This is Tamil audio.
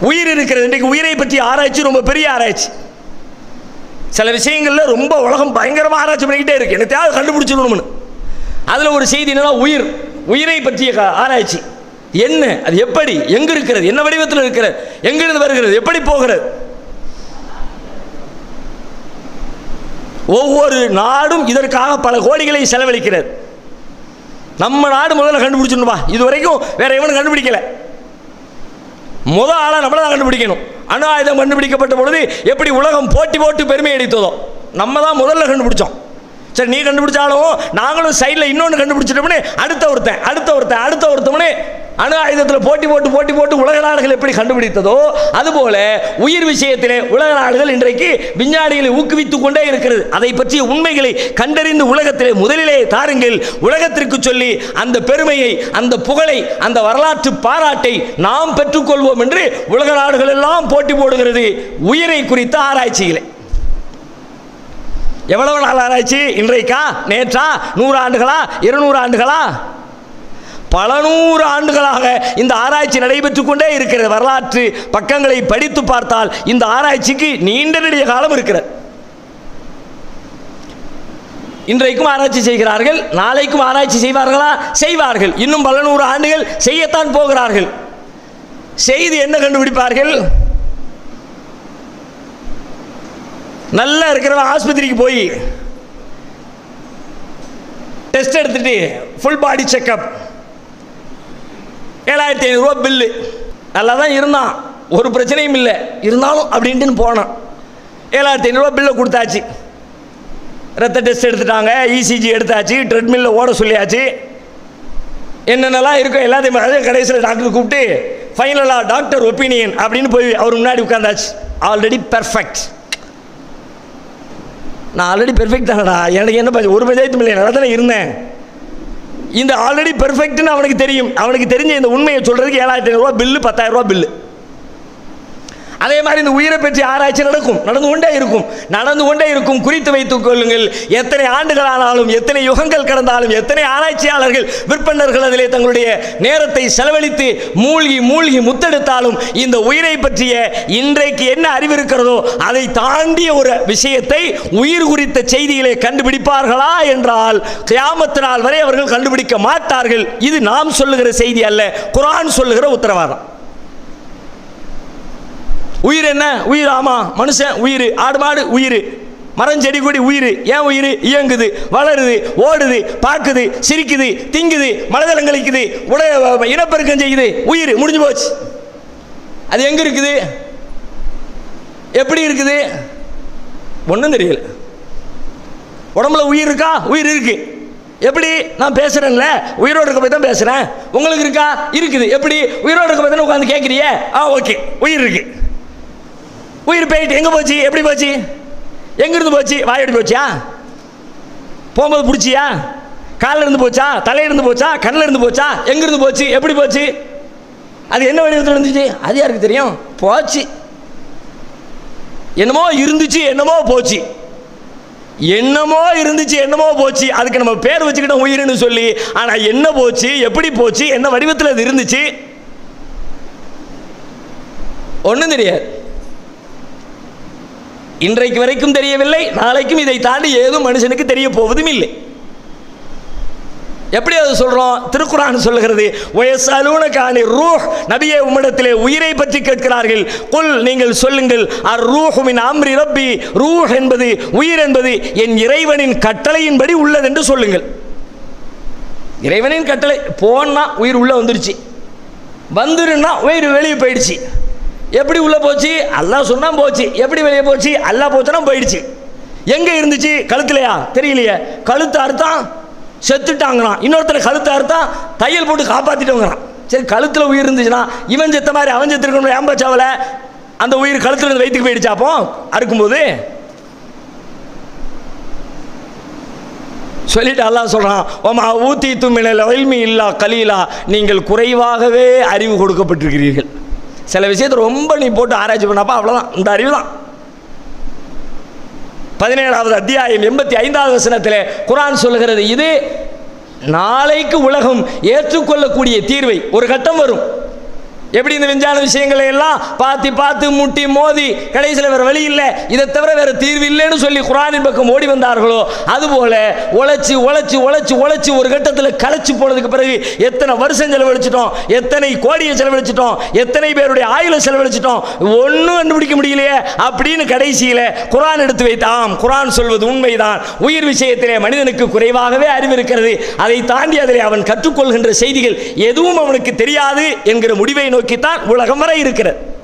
உயிர் இருக்கிறது. இன்றைக்கு உயிரை பற்றி ஆராய்ச்சி ரொம்ப பெரிய ஆராய்ச்சி. சில விஷயங்களில் ரொம்ப உலகம் பயங்கரமாக ஆராய்ச்சி பண்ணிக்கிட்டே இருக்கு. எனக்கு தேவை கண்டுபிடிச்சிடணும்னு. அதில் ஒரு செய்தி என்னன்னா உயிர். உயிரை பற்றிய ஆராய்ச்சி. என்ன? அது எப்படி? எங்க இருக்கிறது? என்ன வடிவத்தில் இருக்கிறது? எங்கிருந்து வருகிறது? எப்படி போகிறது? ஒவ்வொரு நாடும் இதற்காக பல கோடிகளை செலவழிக்கிறது. நம்ம நாடு முதல்ல கண்டுபிடிச்சிடணுமா? இது வரைக்கும் வேற எவனும் கண்டுபிடிக்கலை. முத ஆளாக நம்மளை தான் கண்டுபிடிக்கணும். அணு ஆயுதம் கண்டுபிடிக்கப்பட்ட பொழுது எப்படி உலகம் போட்டி போட்டு பெருமை அடித்ததோ நம்ம தான் முதல்ல கண்டுபிடிச்சோம். சரி நீ கண்டுபிடிச்சாலும் நாங்களும் சைடில் இன்னொன்று கண்டுபிடிச்சிட்டோம்னு அடுத்த ஒருத்தன் அடுத்த ஒருத்தன் அடுத்த ஒருத்தவனே அணு ஆயுதத்தில் போட்டி போட்டு போட்டி போட்டு உலக நாடுகள் எப்படி கண்டுபிடித்ததோ அதுபோல உயிர் விஷயத்திலே உலக நாடுகள் இன்றைக்கு விஞ்ஞானிகளை ஊக்குவித்துக் கொண்டே இருக்கிறது. அதை பற்றிய உண்மைகளை கண்டறிந்து உலகத்திலே முதலிலே தாருங்கள். உலகத்திற்கு சொல்லி அந்த பெருமையை அந்த புகழை அந்த வரலாற்று பாராட்டை நாம் பெற்றுக்கொள்வோம் என்று உலக நாடுகள் எல்லாம் போட்டி போடுகிறது. உயிரை குறித்த ஆராய்ச்சிகளை எவ்வளவு நாள் ஆராய்ச்சி? இன்றைக்கா? நேற்றா? நூறு ஆண்டுகளா இருநூறு ஆண்டுகளா பல நூறு ஆண்டுகளாக இந்த ஆராய்ச்சி நடைபெற்று கொண்டே இருக்கிறது. வரலாற்று பக்கங்களை படித்து பார்த்தால் இந்த ஆராய்ச்சிக்கு நீண்ட நெடிய காலம் இருக்கிறது. இன்றைக்கும் ஆராய்ச்சி செய்கிறார்கள். நாளைக்கும் ஆராய்ச்சி செய்வார்களா? செய்வார்கள். இன்னும் பல நூறு ஆண்டுகள் செய்யத்தான் போகிறார்கள். செய்து என்ன கண்டுபிடிப்பார்கள்? நல்லா இருக்கிறவன் ஆஸ்பத்திரிக்கு போய் டெஸ்ட் எடுத்துட்டு ஃபுல் பாடி செக்கப் ஏழாயிரத்தி ஐநூறுரூவா பில்லு நல்லா தான் இருந்தான். ஒரு பிரச்சனையும் இல்லை. இருந்தாலும் அப்படின்ட்டுன்னு போனான். ஏழாயிரத்தி ஐநூறுரூவா பில்லை கொடுத்தாச்சு. ரத்த டெஸ்ட் எடுத்துட்டாங்க. இசிஜி எடுத்தாச்சு. ட்ரெட்மில்ல ஓட சொல்லியாச்சு. என்னென்னலாம் இருக்கோ எல்லாத்தையும் அதே கடைசியில் டாக்டர் கூப்பிட்டு ஃபைனலாக டாக்டர் ஒப்பீனியன் அப்படின்னு போய் அவர் முன்னாடி உட்காந்தாச்சு ஆல்ரெடி பெர்ஃபெக்ட் நான் ஆல்ரெடி பெர்ஃபெக்ட் தானடா. எனக்கு என்ன ப- ஒரு பஞ்சாயத்து இல்லை. நல்லா தானே இருந்தேன். இந்த ஆல்ரெடி பெர்ஃபெக்ட்னு அவனுக்கு தெரியும். அவனுக்கு தெரிஞ்ச இந்த உண்மையை சொல்கிறதுக்கு ஏழாயிரத்தி ஐநூறுரூவா பில்லு பத்தாயிரம் ரூபா பில்லு அதே மாதிரி இந்த உயிரை பற்றி ஆராய்ச்சி நடக்கும் நடந்து கொண்டே இருக்கும். நடந்து கொண்டே இருக்கும் குறித்து வைத்துக் கொள்ளுங்கள். எத்தனை ஆண்டுகள் ஆனாலும் எத்தனை யுகங்கள் கடந்தாலும் எத்தனை ஆராய்ச்சியாளர்கள் விற்பனர்கள் அதிலே தங்களுடைய நேரத்தை செலவழித்து மூழ்கி மூழ்கி முத்தெடுத்தாலும் இந்த உயிரை பற்றிய இன்றைக்கு என்ன அறிவு இருக்கிறதோ அதை தாண்டிய ஒரு விஷயத்தை உயிர் குறித்த செய்திகளை கண்டுபிடிப்பார்களா என்றால் கியாமத்து நாள் வரை அவர்கள் கண்டுபிடிக்க மாட்டார்கள். இது நாம் சொல்லுகிற செய்தி அல்ல குரான் சொல்லுகிற உத்தரவாதம். உயிர் என்ன? உயிர் ஆமா. மனுஷன் உயிர். ஆடு மாடு உயிர். மரம் செடி கொடி உயிர். ஏன் உயிர்? இயங்குது வளருது ஓடுது பார்க்குது சிரிக்குது திங்குது மலதளம் கழிக்குது உடைய இனப்பெருக்கம் செய்யுது. உயிர் முடிஞ்சு போச்சு. அது எங்க இருக்குது? எப்படி இருக்குது? ஒன்றும் தெரியல. உடம்புல உயிர் இருக்கா? உயிர் இருக்கு. எப்படி? நான் பேசுறேன்ல. உயிரோடு இருக்க போய் தான் பேசுறேன். உங்களுக்கு இருக்கா? இருக்குது. எப்படி? உயிரோடு இருக்க போய் தானே உட்காந்து கேட்குறியே ஆ ஓகே. உயிர் இருக்குது உயிர் போயிட்டு எங்கே போச்சு? எப்படி போச்சு? எங்கேருந்து போச்சு? வாயடி போச்சா போகும்போது பிடிச்சியா? காலில் இருந்து போச்சா? தலையில இருந்து போச்சா? கண்ணில் இருந்து போச்சா? எங்கேருந்து போச்சு? எப்படி போச்சு? அது என்ன வடிவத்தில் இருந்துச்சு? அது யாருக்கு தெரியும்? போச்சு. என்னமோ இருந்துச்சு என்னமோ போச்சு. என்னமோ இருந்துச்சு என்னமோ போச்சு. அதுக்கு நம்ம பேர் வச்சுக்கிட்டோம் உயிர்னு சொல்லி. ஆனால் என்ன போச்சு எப்படி போச்சு என்ன வடிவத்தில் அது இருந்துச்சு? ஒன்றும் தெரியாது. இன்றைக்கு வரைக்கும் தெரியவில்லை நாளைக்கும் இதை தாண்டி ஏதும் மனுஷனுக்கு தெரிய போவதும் இல்லை. எப்படி அது சொல்றோம்? திருக்குறான் சொல்லுகிறது வயசாலூன காணி ரூஹ் நபியே உம்மிடத்திலே உயிரை பற்றி கேட்கிறார்கள். குல் நீங்கள் சொல்லுங்கள் அர் ரூஹுமின் அம்ரி ரப்பி ரூஹ் என்பது உயிர் என்பது என் இறைவனின் கட்டளையின்படி உள்ளதென்று சொல்லுங்கள். இறைவனின் கட்டளை போனா உயிர் உள்ள வந்துருச்சு. வந்துருன்னா உயிர் வெளியே போயிடுச்சு. எப்படி உள்ளே போச்சு? அல்லாஹ் சொன்னால் போச்சு. எப்படி வெளியே போச்சு? அல்லாஹ் போச்சுன்னா போயிடுச்சு. எங்கே இருந்துச்சு? கழுத்துலையா? தெரியலையே. கழுத்து அறுத்தான் செத்துட்டாங்களாம். இன்னொருத்தர் கழுத்து அறுத்தான் தையல் போட்டு காப்பாத்திட்டோங்கிறான் சரி கழுத்தில் உயிர் இருந்துச்சுன்னா இவன் செத்த மாதிரி அவன் செத்துருக்கணும் ஏம்பாச்சாவில் அந்த உயிர் கழுத்தில் இருந்து வயிற்றுக்கு போயிடுச்சாப்போ அறுக்கும்போது? சொல்லிட்டு அல்லாஹ் சொல்கிறான் ஓமா ஊத்தி தும்மினல் இல்மி இல்லா கலீலா. நீங்கள் குறைவாகவே அறிவு கொடுக்கப்பட்டிருக்கிறீர்கள். சில விஷயத்தை ரொம்ப நீ போட்டு ஆராய்ச்சி பண்ணப்பா அவ்வளோதான் இந்த அறிவு தான் பதினேழாவது அத்தியாயம் எண்பத்தி ஐந்தாவது வசனத்தில் குரான் சொல்லுகிறது இது நாளைக்கு உலகம் ஏற்றுக்கொள்ளக்கூடிய தீர்வை. ஒரு கட்டம் வரும். எப்படி இந்த விஞ்ஞான விஷயங்களை எல்லாம் பார்த்து பார்த்து முட்டி மோதி கடைசியில் வேறு வழி இல்லை? இதை தவிர வேறு தீர்வு இல்லைன்னு சொல்லி குரானின் பக்கம் ஓடி வந்தார்களோ? அதுபோல உழைச்சி உழைச்சி உழைச்சி உழைச்சி ஒரு கட்டத்தில் களைச்சி போனதுக்கு பிறகு எத்தனை வருஷம் செலவழிச்சிட்டோம்? எத்தனை கோடியை செலவழிச்சிட்டோம்? எத்தனை பேருடைய ஆயுளை செலவழிச்சிட்டோம்? ஒன்றும் கண்டுபிடிக்க முடியலையே. அப்படின்னு கடைசியில் குரான் எடுத்து வைத்தாம். குரான் சொல்வது உண்மைதான். உயிர் விஷயத்திலே மனிதனுக்கு குறைவாகவே அறிவு இருக்கிறது. அதை தாண்டி அதில் அவன் கற்றுக்கொள்கின்ற செய்திகள் எதுவும் அவனுக்கு தெரியாது என்கிற முடிவை நோக்கித்தான் உலகம் வரை இருக்கிறது.